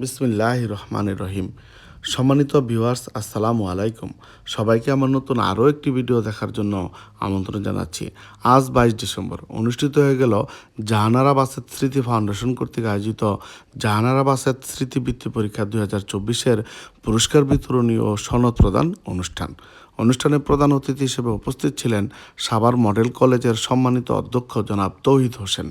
বিসমিল্লাহ রহমান রহিম সম্মানিত ভিউয়ার্স, আসসালামু আলাইকুম। সবাইকে আমার নতুন আরও একটি ভিডিও দেখার জন্য আমন্ত্রণ জানাচ্ছি। আজ বাইশ ডিসেম্বর, অনুষ্ঠিত হয়ে গেল জাহানারা বাসের স্মৃতি ফাউন্ডেশন কর্তৃক আয়োজিত জাহানারা বাসের স্মৃতিবৃত্তি পরীক্ষা দুই হাজার চব্বিশের পুরস্কার বিতরণী ও সনদ প্রদান অনুষ্ঠান। অনুষ্ঠানে প্রধান অতিথি হিসেবে উপস্থিত ছিলেন সাভার মডেল কলেজের সম্মানিত অধ্যক্ষ জনাব তৌহিদ হোসেন।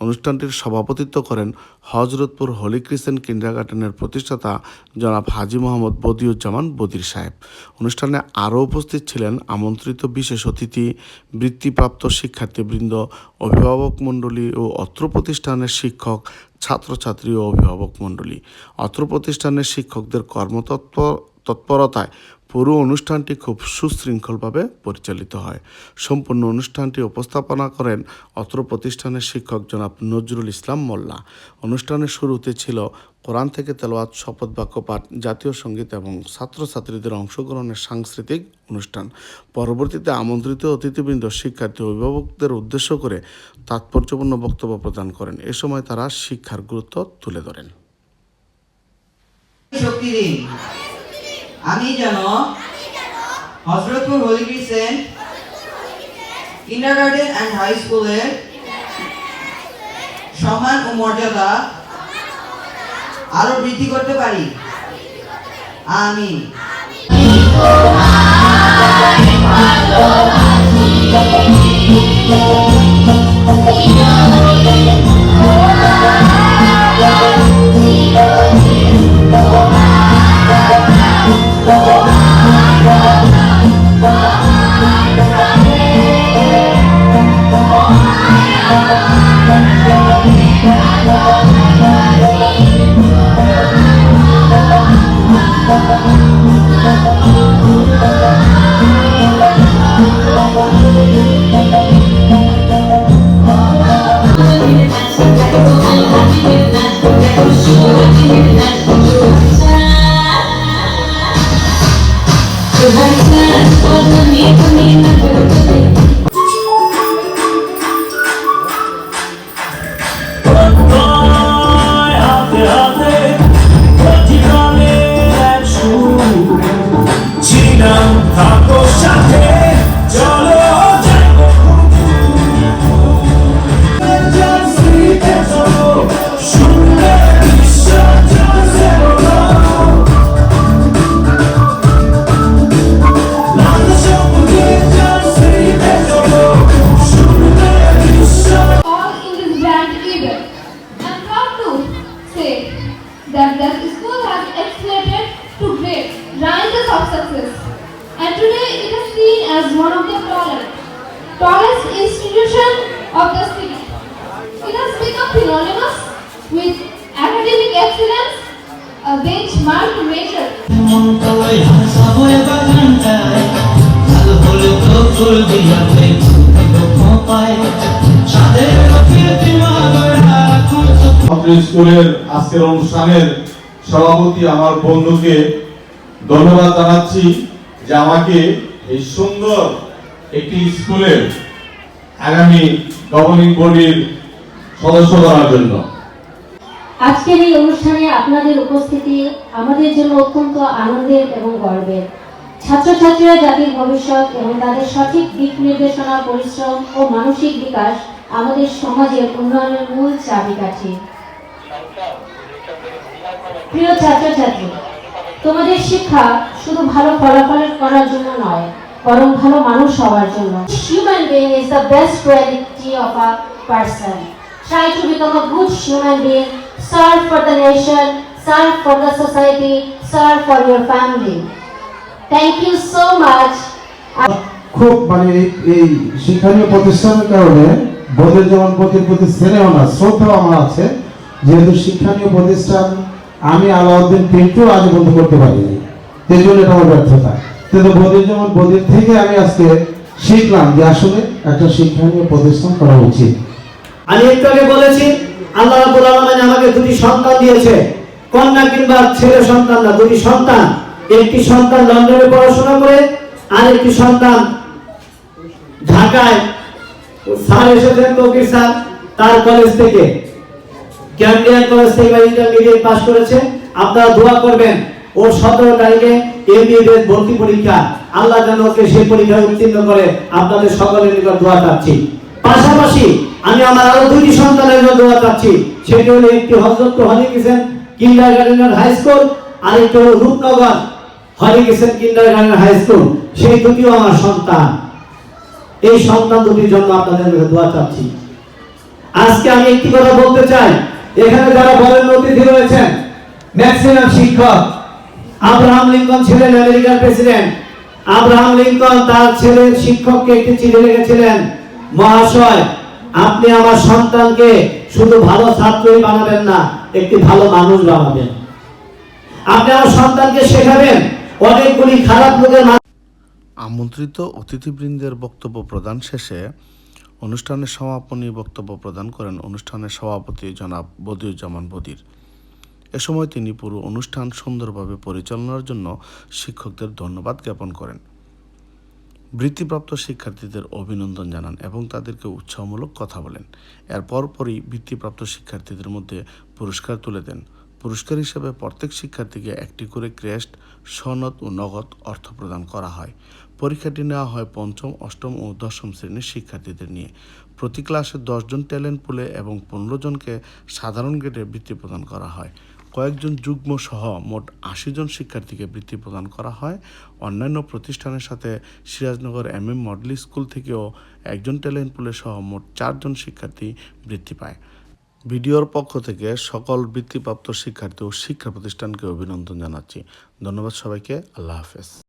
অনুষ্ঠানটির সভাপতিত্ব করেন হজরতপুর হলি ক্রিসেন্ট কিন্ডারগার্টেনের প্রতিষ্ঠাতা জনাব হাজি মোহাম্মদ বদিউজ্জামান বদির সাহেব। অনুষ্ঠানে আরও উপস্থিত ছিলেন আমন্ত্রিত বিশেষ অতিথি, বৃত্তিপ্রাপ্ত শিক্ষার্থীবৃন্দ, অভিভাবক মণ্ডলী ও অত্র প্রতিষ্ঠানের শিক্ষক, ছাত্রছাত্রী ও অভিভাবক মণ্ডলী। অত্র প্রতিষ্ঠানের শিক্ষকদের কর্মতৎপর, তৎপরতায় পুরো অনুষ্ঠানটি খুব সুশৃঙ্খলভাবে পরিচালিত হয়। সম্পূর্ণ অনুষ্ঠানটি উপস্থাপনা করেন অত্র প্রতিষ্ঠানের শিক্ষক জনাব নজরুল ইসলাম মোল্লা। অনুষ্ঠানের শুরুতে ছিল কোরআন থেকে তেলোয়াত শপথ বাক্য পাঠ, জাতীয় সংগীত এবং ছাত্রছাত্রীদের অংশগ্রহণের সাংস্কৃতিক অনুষ্ঠান। পরবর্তীতে আমন্ত্রিত অতিথিবৃন্দ, শিক্ষার্থী, অভিভাবকদের উদ্দেশ্য করে তাৎপর্যপূর্ণ বক্তব্য প্রদান করেন। এ সময় তারা শিক্ষার গুরুত্ব তুলে ধরেন। আমি যেন Hazratpur holy crescent kindergarten and high স্কুলের সম্মান ও মর্যাদা আরও বৃদ্ধি করতে পারি? আমি। 아. That the school has excelled to great ranges of success. And today it is seen as one of the tallest, tallest institution of the city. It has become synonymous with academic excellence, a benchmark measure স্কুলের আজকের অনুষ্ঠানের সভাপতি আমার বন্ধুকে ধন্যবাদ জানাচ্ছি যে আমাকে এই সুন্দর একটি স্কুলের আগামী গভর্নিং বডির সদস্য করার জন্য। আজকের এই অনুষ্ঠানে আপনাদের উপস্থিতি আমাদের জন্য অত্যন্ত আনন্দের এবং গর্বের। ছাত্রছাত্রীরা জাতির ভবিষ্যৎ এবং তাদের সঠিক দিক নির্দেশনা, পরিশ্রম ও মানসিক বিকাশ আমাদের সমাজের উন্নয়নের মূল চাবিকাঠি। প্রিয় ছাত্রছাত্রী, তোমাদের শিক্ষা শুধু ভালো ফলাফল করার জন্য নয়, বরং ভালো মানুষ হওয়ার জন্য। Human being is the best quality of a person try to become a good human being, serve for the nation, serve for the society, serve for your family. Thank you so much. খুব মানে এই- শিক্ষণীয় প্রতিষ্ঠানের কারণে বোধের যেমন প্রতি প্রতি স্নেহ না শ্রদ্ধা আমার আছে। যেহেতু শিক্ষণীয় প্রতিষ্ঠান, আমি আলাউদ্দিন পিন্টু আজ বন্ধ করতে পারিনি। সেই জন্য এটা আমার ব্যর্থতা। কিন্তু বোধের যেমন বোধের থেকে আমি আজকে শিখলাম যে আসলে একটা শিক্ষণীয় প্রতিষ্ঠান করা উচিত। আমি একটু আগে বলেছি, আল্লাহ রাব্বুল আলামিন আমাকে দুটি সন্তান দিয়েছে। কন্যা কিংবা ছেলে সন্তান না, দুটি সন্তান। একটি সন্তান লন্ডনে পড়াশোনা করে আর একটি সন্তান ঢাকায়। স্যার এসেছেন, তৌকির স্যার, তার কলেজ থেকে। ক্যান্ডিয়ান কলেজ থেকে ইন্টারমিডিয়েট পাস করেছে। আপনারা দোয়া করবেন ওর সতেরো তারিখে এমবিবিএস ভর্তি পরীক্ষা। আল্লাহ যেন ওকে সেই পরীক্ষায় উত্তীর্ণ করে আপনাদের সকলের নিকট দোয়া চাচ্ছি। পাশাপাশি আমি আমার আরও দুইটি সন্তানের জন্য দোয়া চাচ্ছি। সেটি হলো একটি হজরত হলি কিসেন কিন্ডার গার্ডেনের হাই স্কুল আর একটি হলো Rupnagar holy crescent kindergarten high school. সেই দুটিও আমার সন্তান। এই সন্তান দুটির জন্য আপনাদের দোয়া চাচ্ছি। আজকে আমি একটি কথা বলতে চাই। এখানে যারা বরেণ্য অতিথি রয়েছেন ম্যাক্সিমাম শিক্ষক, আব্রাহাম লিঙ্কন ছিলেন আমেরিকার প্রেসিডেন্ট আব্রাহাম লিঙ্কন তার ছেলের শিক্ষককে একটি চিঠি লিখেছিলেন, মহাশয়, আপনি আমার সন্তানকে শুধু ভালো ছাত্রই বানাবেন না, একটি ভালো মানুষ বানাবেন। আপনি আমার সন্তানকে শেখাবেন, অনেকগুলি খারাপ লোকের আমন্ত্রিত অতিথিবৃন্দের বক্তব্য প্রদান শেষে অনুষ্ঠানের সমাপনী বক্তব্য প্রদান করেন অনুষ্ঠানের সভাপতি জনাব বদিউজ্জামান বদির। এ সময় তিনি পুরো অনুষ্ঠান সুন্দরভাবে পরিচালনার জন্য শিক্ষকদের ধন্যবাদ জ্ঞাপন করেন। বৃত্তিপ্রাপ্ত শিক্ষার্থীদের অভিনন্দন জানান এবং তাদেরকে উৎসাহমূলক কথা বলেন। এর পরপরই বৃত্তিপ্রাপ্ত শিক্ষার্থীদের মধ্যে পুরস্কার তুলে দেন। পুরস্কার হিসেবে প্রত্যেক শিক্ষার্থীকে একটি করে ক্রেস্ট, সনদ ও নগদ অর্থ প্রদান করা হয়। পরীক্ষাটি নেওয়া হয় পঞ্চম, অষ্টম ও দশম শ্রেণির শিক্ষার্থীদের নিয়ে। প্রতি ক্লাসে দশজন ট্যালেন্ট পুলে এবং পনেরো জনকে সাধারণ গ্রেডে বৃত্তি প্রদান করা হয়। কয়েকজন যুগ্ম সহ মোট আশি জন শিক্ষার্থীকে বৃত্তি প্রদান করা হয়। অন্যান্য প্রতিষ্ঠানের সাথে Sirajnagar M M model school থেকেও একজন ট্যালেন্ট পুলে সহ মোট চারজন শিক্ষার্থী বৃত্তি পায়। ভিডিওর পক্ষ থেকে সকল বৃত্তিপ্রাপ্ত শিক্ষার্থী ও শিক্ষা প্রতিষ্ঠানকে অভিনন্দন জানাচ্ছি। ধন্যবাদ সবাইকে। আল্লাহ হাফেজ।